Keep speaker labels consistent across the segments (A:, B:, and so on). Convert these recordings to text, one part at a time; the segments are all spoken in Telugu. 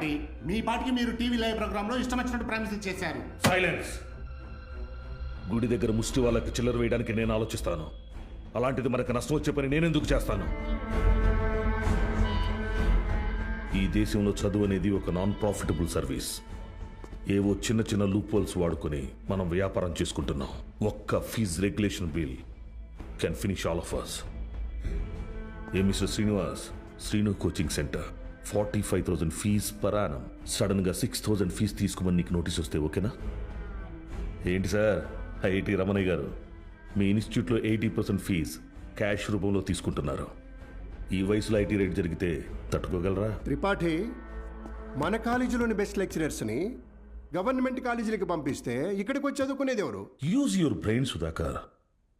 A: త్రిపాఠి మీ పాటికి మీరు టీవీ లైవ్ ప్రోగ్రామ్లో ఇష్టం వచ్చినట్టు ప్రామిస్ చేశారు.
B: సైలెన్స్ గుడి దగ్గర ముష్టి వాళ్ళకి చిల్లర వేయడానికి నేను ఆలోచిస్తాను. అలాంటిది మనకు నష్టం వచ్చే పని నేనెందుకు చేస్తాను? ఈ దేశంలో చదువు అనేది ఒక నాన్ ప్రాఫిటబుల్ సర్వీస్ ఏవో చిన్న చిన్న లూపోల్స్ వాడుకొని మనం వ్యాపారం చేసుకుంటున్నాం. ఒక్క fees regulation bill can finish all of us A mister Srinivas? Srinu coaching centre forty five thousand fees per annum సడన్గా సిక్స్ థౌసండ్ ఫీజ్ తీసుకోమని నీకు నోటీస్ వస్తే ఓకేనా? ఏంటి సార్? ఐఐటి రమణయ్య గారు మీ ఇన్స్టిట్యూట్లో ఎయిటీ పర్సెంట్ ఫీజ్ క్యాష్ రూపంలో తీసుకుంటున్నారు. ఈ వయసులో ఐటీ రేట్ జరిగితే తట్టుకోగలరా?
C: త్రిపాఠి మన కాలేజీలోని బెస్ట్ లెక్చరర్స్ని గవర్నమెంట్ కాలేజీలకు పంపిస్తే ఇక్కడికి వచ్చి చదువుకునేది ఎవరు?
B: Use your brain Sudhakar.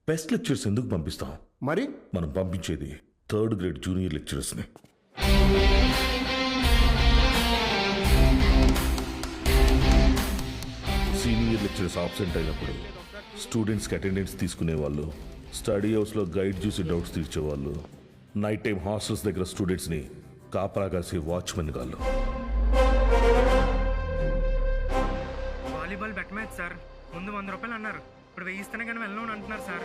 B: Best lectures ఎందుకు పంపిస్తాం?
C: మరి?
B: మనం పంపించేది థర్డ్ గ్రేడ్ జూనియర్ లెక్చరర్స్ని. సీనియర్ లెక్చరర్స్ ఆబ్సెంట్ అయినప్పుడు స్టూడెంట్స్కి అటెండెన్స్ తీసుకునే వాళ్ళు స్టడీ హౌస్లో గైడ్ చూసి డౌట్స్ తీర్చేవాళ్ళు నైట్ టైం హాస్టల్స్ దగ్గర స్టూడెంట్స్ని కాపలా కాసే వాచ్మెన్ గాళ్ళు.
D: వాలీబాల్ బెట్ మ్యాచ్ సార్ ముందు వంద రూపాయలు అన్నారు. ఇప్పుడు వేయిస్తేనే కానీ వెళ్ళను అంటున్నారు sir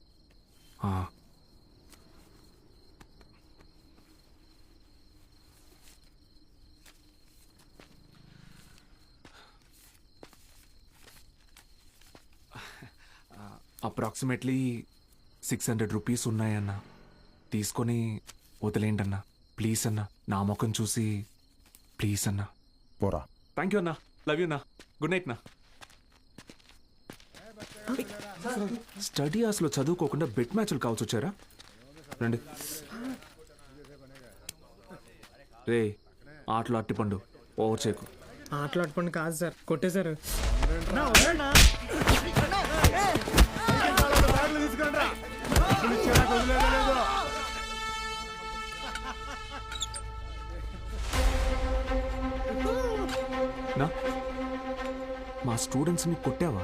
E: Approximately six hundred rupees ఉన్నాయన్న. తీసుకొని వదిలేండి అన్న ప్లీజ్ అన్న. నా ముఖం చూసి ప్లీజ్ అన్న.
F: పోరా.
E: థ్యాంక్ యూ అన్న. లవ్ యూ అన్న. గుడ్ నైట్ నా స్టడీ అవర్స్లో చదువుకోకుండా బెట్ మ్యాచ్లు కావచ్చు వచ్చారా? రండి. రే ఆటలు అట్టిపండు ఓవర్ చేకు
D: ఆటలు అట్టుకోండి కాదు సార్. కొట్టేశారు.
E: నా మా స్టూడెంట్స్ని కొట్టావా?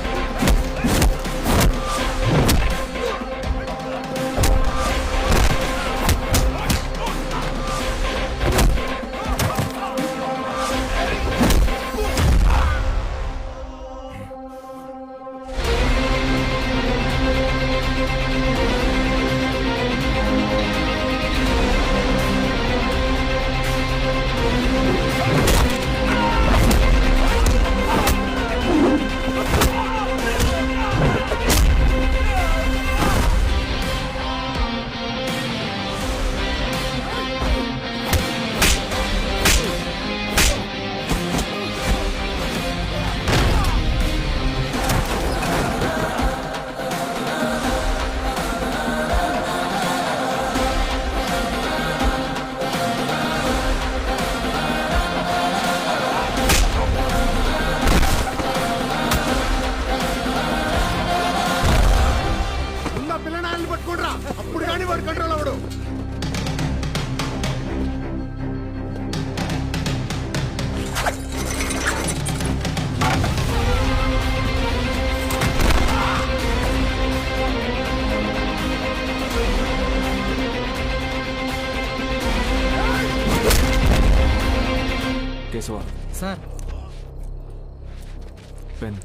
E: పెన్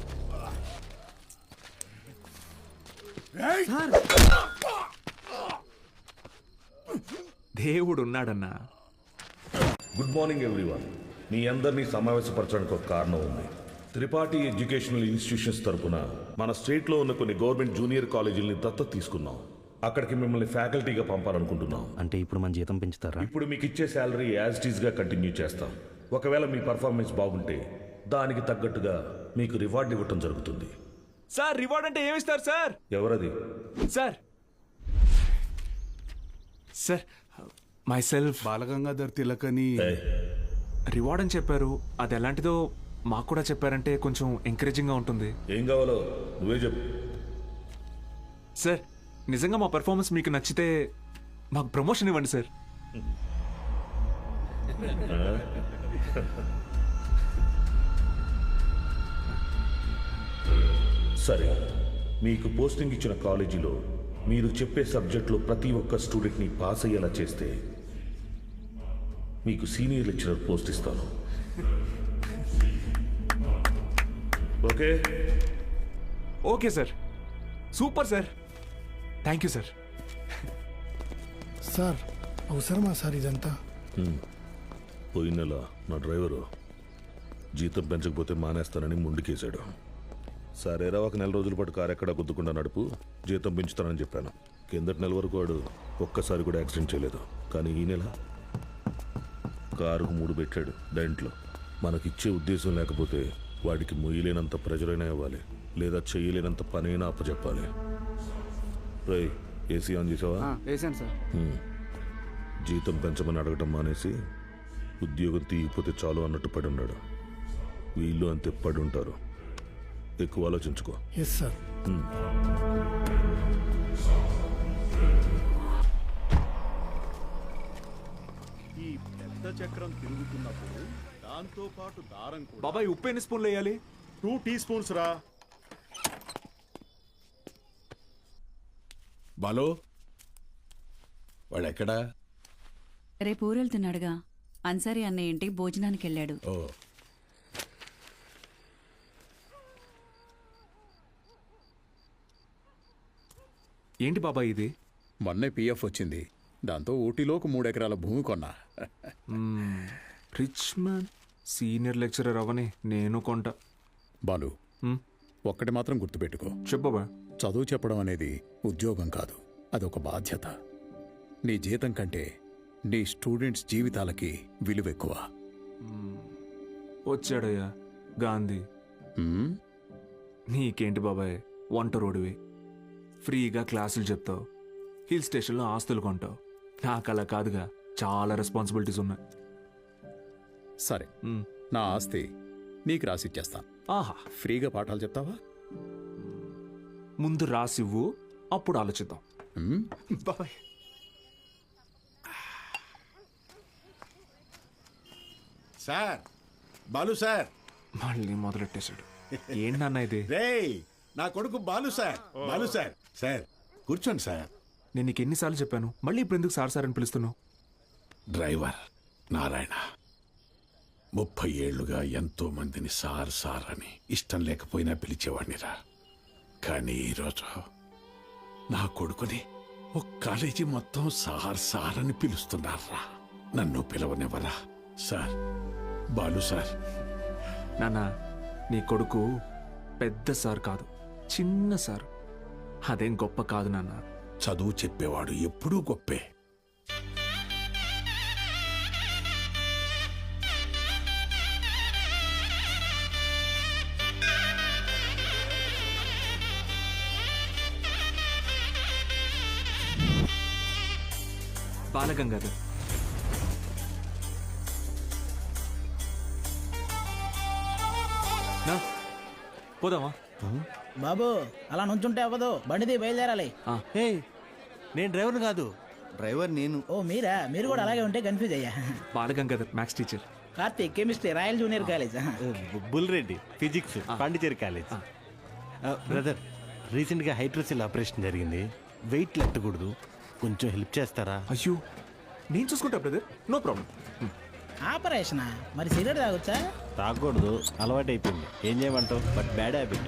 E: దేవుడు ఉన్నాడన్నా
B: గుడ్ మార్నింగ్ ఎవ్రీవన్ మీ అందరినీ సమావేశపరచడానికి ఒక కారణం ఉంది. త్రిపాఠి ఎడ్యుకేషనల్ ఇన్స్టిట్యూషన్స్ తరపున మన స్టేట్లో ఉన్న కొన్ని గవర్నమెంట్ జూనియర్ కాలేజీలని దత్తత తీసుకున్నాం. అక్కడికి మిమ్మల్ని ఫ్యాకల్టీగా పంపాలనుకుంటున్నాం.
G: అంటే ఇప్పుడు మన జీతం పెంచుతారా?
B: ఇప్పుడు మీకు ఇచ్చే శాలరీ యాజ్ ఇట్గా కంటిన్యూ చేస్తాం. ఒకవేళ మీ పర్ఫార్మెన్స్ బాగుంటే దానికి తగ్గట్టుగా మీకు రివార్డ్ ఇవ్వటం జరుగుతుంది.
E: సార్ రివార్డ్ అంటే ఏమిస్తారు సార్?
B: ఎవరది?
E: Sir. Sir myself
H: Balagangadhar తిలకని
B: ఏయ్,
E: రివార్డ్ అని చెప్పారు. అది ఎలాంటిదో మాకు కూడా చెప్పారంటే కొంచెం ఎంకరేజింగ్గా ఉంటుంది.
B: ఏం కావాలో నువ్వే చెప్పు.
E: సార్ నిజంగా మా పెర్ఫార్మెన్స్ మీకు నచ్చితే మాకు ప్రమోషన్ ఇవ్వండి సార్.
B: సరే. మీకు పోస్టింగ్ ఇచ్చిన కాలేజీలో మీరు చెప్పే సబ్జెక్టులో ప్రతి ఒక్క స్టూడెంట్ని పాస్ అయ్యేలా చేస్తే మీకు సీనియర్ లెక్చరర్ పోస్ట్ ఇస్తాను. Okay?
E: Okay sir. Super sir. Thank you sir.
H: Sir అవసరమా సార్ ఇదంతా?
B: పోయిన నెల నా డ్రైవరు జీతం పెంచకపోతే మానేస్తానని ముందుకేశాడు సరేరా ఒక నెల రోజుల పాటు కారు ఎక్కడ గుద్దుకుండా నడుపు. జీతం పెంచుతానని చెప్పాను. కిందటి నెల వరకు వాడు ఒక్కసారి కూడా యాక్సిడెంట్ చేయలేదు. కానీ ఈ నెల కారుకు మూడు పెట్టాడు దాంట్లో మనకిచ్చే ఉద్దేశం లేకపోతే వాడికి మొయ్యలేనంత ప్రెజరైనా ఇవ్వాలి. లేదా చేయలేనంత పనైనా అప్పచెప్పాలి రై ఏసీ ఆన్ చేసావా?
D: వేసాను సార్.
B: జీతం పెంచమని అడగటం మానేసి ఉద్యోగం తీయకపోతే చాలు అన్నట్టు పడి ఉన్నాడు. వీళ్ళు అంతే పడి ఉంటారు ఎక్కువ ఆలోచించుకో.
H: ఎస్ సార్ ఈ పెద్ద చక్రం తిరుగుతున్నప్పుడు దాంతో పాటు దారం కూడా.
E: బాబాయ్ ఉప్పు ఎన్ని స్పూన్లు వేయాలి?
H: టూ టీ స్పూన్స్ రా. బాలో వాడెక్కడా?
I: రేపు ఊరెళ్తున్నాడుగా. అన్సారీ అన్నయ్య ఇంటికి భోజనానికి వెళ్ళాడు.
H: ఓ.
E: ఏంటి బాబాయ్ ఇది?
J: మొన్నే పిఎఫ్ వచ్చింది. దాంతో ఊటీలోకి మూడు ఎకరాల భూమి కొన్నా.
E: రిచ్ మ్యాన్ సీనియర్ లెక్చరర్ అవని నేను కొంట.
J: బాలు. ఒక్కటి మాత్రం గుర్తుపెట్టుకో.
E: చెప్పు బాబాయ్
J: చదువు చెప్పడం అనేది ఉద్యోగం కాదు. అదొక బాధ్యత. నీ జీతం కంటే నీ స్టూడెంట్స్ జీవితాలకి విలువ ఎక్కువ.
E: వచ్చాడయ్యా గాంధీ? నీకేంటి బాబాయ్ వంట రోడివి ఫ్రీగా క్లాసులు చెప్తావు. హిల్ స్టేషన్లో ఆస్తులు కొంటావు. నాకు అలా కాదుగా చాలా రెస్పాన్సిబిలిటీస్ ఉన్నాయి.
J: సరే
E: మ్.
J: నా ఆస్తి నీకు రాసిచ్చేస్తాను
E: ఆహా.
J: ఫ్రీగా పాఠాలు చెప్తావా?
E: ముందు రాసివ్వు అప్పుడు ఆలోచిద్దాం.
J: హ్మ్?
E: బాబాయ్.
H: Sir Balu sir.
E: మళ్ళీ మొదలెట్టేశాడు. ఏంటి నాన్న ఇది?
H: రేయ్ నా కొడుకు Balu sir Balu sir. Sir కూర్చోండి సార్.
E: నేను నీకు ఎన్నిసార్లు చెప్పాను మళ్ళీ ఇప్పుడు ఎందుకు సార్ సార్ అని పిలుస్తున్నావు?
H: డ్రైవర్ నారాయణ ముప్పై ఏళ్ళుగా ఎంతో మందిని సార్ సార్ అని ఇష్టం లేకపోయినా పిలిచేవాడినిరా కానీ ఈరోజు నా కొడుకుని ఒక కాలేజీ మొత్తం సార్ సార్ అని పిలుస్తున్నారా? నన్ను పిలవనివ్వరా? Sir Balu sir.
E: నాన్న నీ కొడుకు పెద్ద సార్ కాదు చిన్న సార్. అదేం గొప్ప కాదు నాన్న.
H: చదువు చెప్పేవాడు ఎప్పుడూ గొప్పే.
E: బాలగంగాధర్. నా పోదామా?
K: బాబు అలా నుంచుంటే అవ్వదు. బండిది బయలుదేరాలి.
G: నేను డ్రైవర్ కాదు. డ్రైవర్ నేను.
K: ఓ మీరా? మీరు కూడా అలాగే ఉంటే కన్ఫ్యూజ్ అయ్యా.
E: Balagangadhar maths teacher
K: Karthik chemistry Royal junior college
G: Bulreddy physics Pondicherry college brother రీసెంట్గా హైడ్రోసిల్ ఆపరేషన్ జరిగింది. వెయిట్ లెట్టకూడదు కొంచెం హెల్ప్ చేస్తారా?
E: అయ్యో నేను చూసుకుంటా బ్రదర్ నో ప్రాబ్లం
K: ఆపరేషనా మరి సిగరెట్ తాగొచ్చా?
G: తాగకూడదు. అలవాటు అయిపోయింది ఏం చేయమంటావు? But bad habit